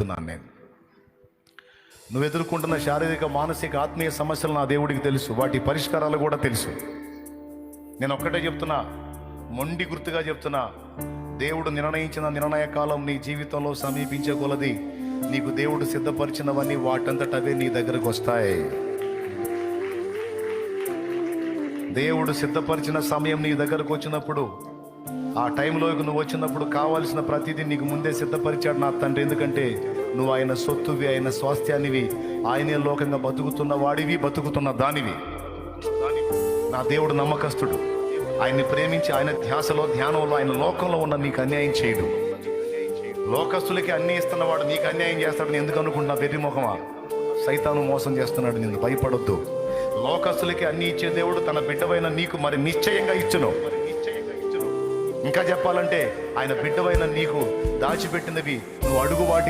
చెప్తున్నాను నేను. నువ్వు ఎదుర్కొంటున్న శారీరక మానసిక ఆత్మీయ సమస్యలు నా దేవుడికి తెలుసు. వాటి పరిష్కారాలు కూడా తెలుసు. నేను ఒక్కటే చెప్తున్నా మొండి గుర్తుగా చెప్తున్నా దేవుడు నిర్ణయించిన నిర్ణయ కాలం నీ జీవితంలో సమీపించే కొలది. నీకు దేవుడు సిద్ధపరిచినవన్నీ వాటంతటవే నీ దగ్గరకు వస్తాయి. దేవుడు సిద్ధపరిచిన సమయం నీ దగ్గరకు వచ్చినప్పుడు ఆ టైంలోకి నువ్వు వచ్చినప్పుడు కావాల్సిన ప్రతిదీ నీకు ముందే సిద్ధపరిచాడు నా తండ్రి. ఎందుకంటే నువ్వు ఆయన సొత్తువి ఆయన స్వాస్థ్యానివి ఆయనే లోకంగా బతుకుతున్న వాడివి బతుకుతున్న దానివి. నా దేవుడు నమ్మకస్తుడు. ఆయన్ని ప్రేమించి ఆయన ధ్యాసలో ధ్యానంలో ఆయన లోకంలో ఉన్న నీకు అన్యాయం చేయడు. లోకస్తులకి అన్ని ఇస్తున్నవాడు నీకు అన్యాయం చేస్తాడని ఎందుకు అనుకుంటున్నా వెర్రిముఖమా సైతాను మోసం చేస్తున్నాడు నిన్ను భయపడొద్దు. లోకస్తులకి అన్ని ఇచ్చే దేవుడు తన బిడ్డవైన నీకు మరి నిశ్చయంగా ఇచ్చును. ఇంకా చెప్పాలంటే ఆయన బిడ్డవైన నీకు దాచిపెట్టినవి నువ్వు అడుగు వాటికి.